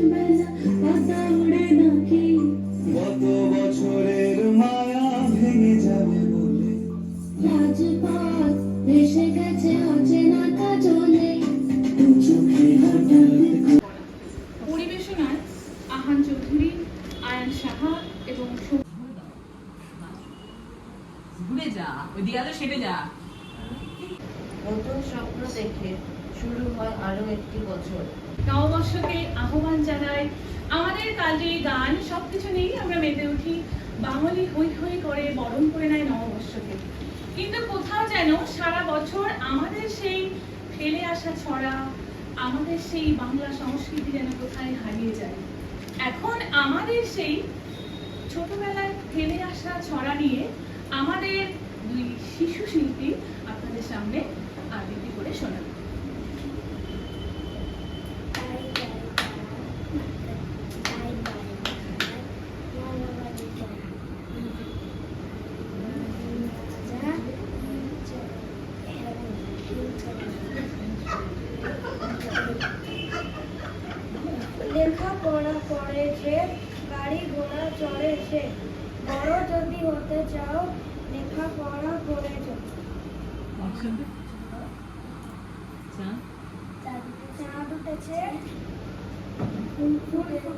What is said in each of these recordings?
Imagine পাল্টে গান সব কিছু নিয়েই আমরা মেতে উঠি। বাঙালি হই হই করে, বরণ করে নেয় নববর্ষকে। কিন্তু কোথাও যেন সারা বছর আমাদের সেই ফেলে আসা ছড়া, আমাদের সেই বাংলা সংস্কৃতি যেন কোথায় হারিয়ে যায়। এখন আমাদের সেই ছোটবেলায় ফেলে আসা ছড়া নিয়ে আমাদের দুই শিশু শিল্পী আপনাদের সামনে আবৃত্তি করে শোনাবে। Thank you.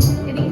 getting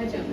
હજાર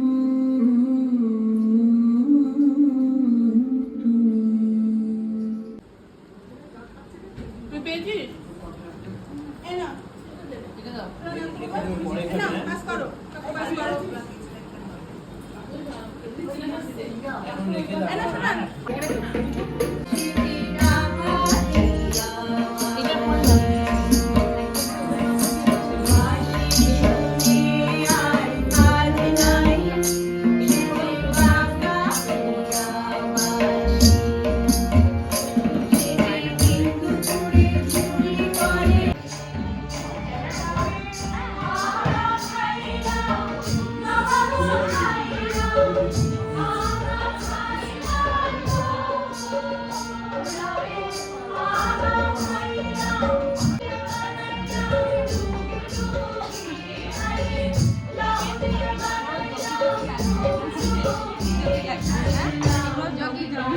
Mm-hmm. 여기 들어가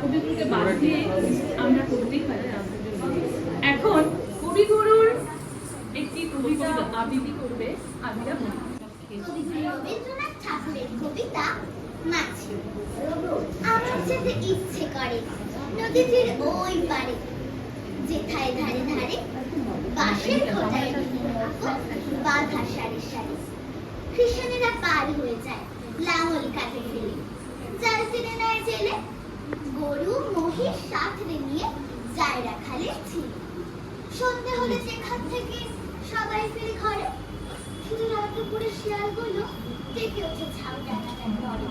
কবিগুরুকে এখন কবিগুরুর একটি কবিতা আবৃত্তি করবে ইচ্ছে করে নদীটির ওই পারে যেথায় ধারে ধারে বাঁশের খোঁটায় সারি সারি। কৃষানেরা পার হয়ে যায় লাঙল কাটে ফেলে। জাল টেনে নেয় জেলে গরু মহিষ সাথে নিয়ে যায় রাখালে ছিল। সন্ধে হলে যেখান থেকে সবাই ফিরে ঘরে, শুধু রাতে শিয়ালগুলো ডেকে ওঠে ঝাউ ডাকাটা ঘরে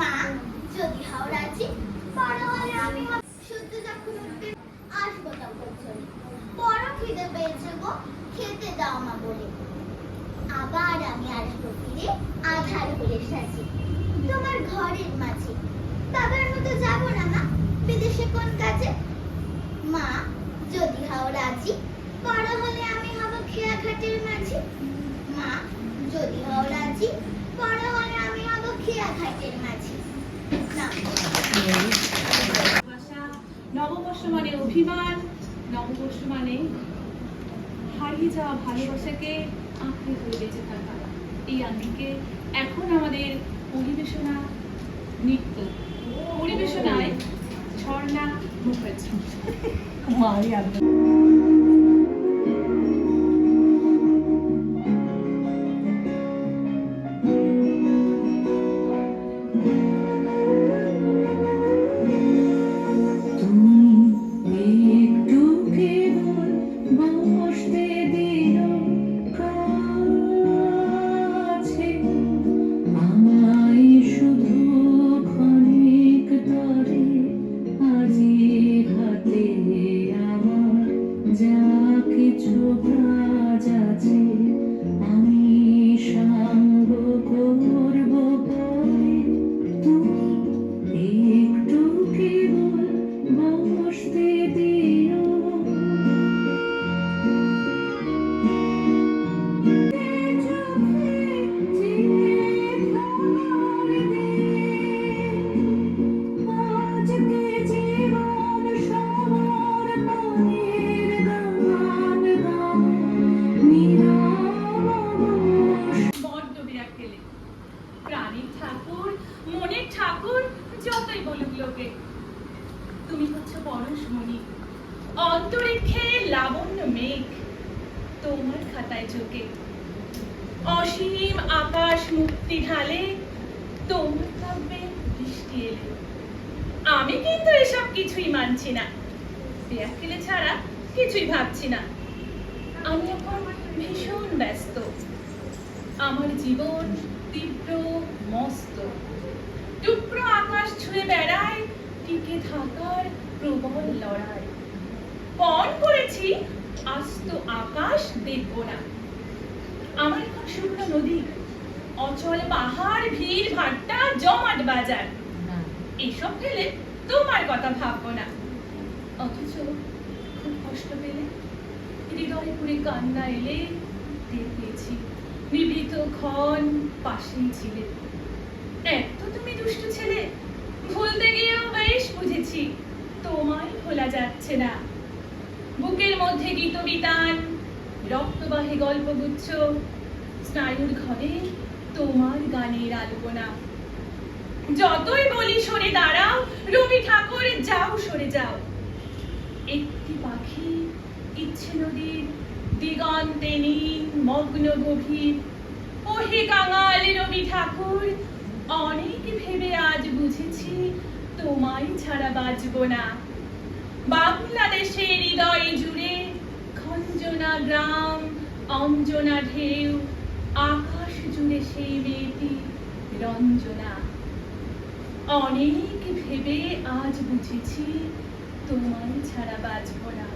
মা, যদি বড় হলে আমি যখন উঠবে, আসব তখন চলে বড় খিদে পেয়েছে গো, খেতে দাও মা বলে। আবার আমি আসব ফিরে, আধার হলে সাজি। তোমার ঘরের মাঝে মতো যাব না, মা। বিদেশে কোন কাজে? মা, যদি হাও রাজি, বড় হলে আমি হব খেয়া ঘাটের মাঝি। মা, যদি হও রাজি, বড় হলে আমি হব খেয়া ঘাটের মাঝি নববর্ষ মানে অভিমান, নববর্ষ মানে হারিয়ে যাওয়া ভালোবাসাকে আঁকড়ে ধরে বেঁচে থাকা। এই আঙ্গিকে এখন আমাদের পরিবেশনা নৃত্য અપર્ણા મુખર્જી મારી বিয়াকেলে ছাড়া কিছুই ভাবছি না। আমি এখন ভীষণ ব্যস্ত। আমার জীবন তীব্র মস্ত। টুকরো আকাশ ছুঁয়ে বেড়ায় টিকে থাকার প্রবল লড়াই। পণ করেছি আস্ত আকাশ দেখব না। আমার এখন শুকনো নদী অচল পাহাড় ভিড় ভাট্টা জমাট বাজার। এসব ফেলে তোমার কথা ভাববো না। অথচ খুব কষ্ট পেলে হৃদয় পুরে কান্না এলে টের পেয়েছি। নিভৃত ক্ষণ পাশেই ছিলে। এক তো তুমি দুষ্টু ছেলে, ভুলতে গিয়েও বেশ বুঝেছি, তোমায় ভোলা যাচ্ছে না। বুকের মধ্যে গীত বিতান রক্তবাহী গল্পগুচ্ছ স্নায়ুর ঘরে তোমার গানের আলপনা। যতই বলি সরে দাঁড়াও, রবি ঠাকুর, যাও সরে যাও। একটি পাখি, ইচ্ছে নদীর দিগন্তে নীল মগ্ন গভীর। ওহে কাঙাল রবি ঠাকুর, অনেক ভেবে আজ বুঝেছি তোমায় ছাড়া বাঁচব না। বাংলাদেশের হৃদয় জুড়ে খঞ্জনা গ্রাম, অঞ্জনা ঢেউ, আকাশ জুড়ে সেই মেয়েটি রঞ্জনা। অনেক ভেবে আজ বুঝেছি তোমায় ছাড়া বাঁচব না।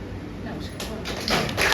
নমস্কার।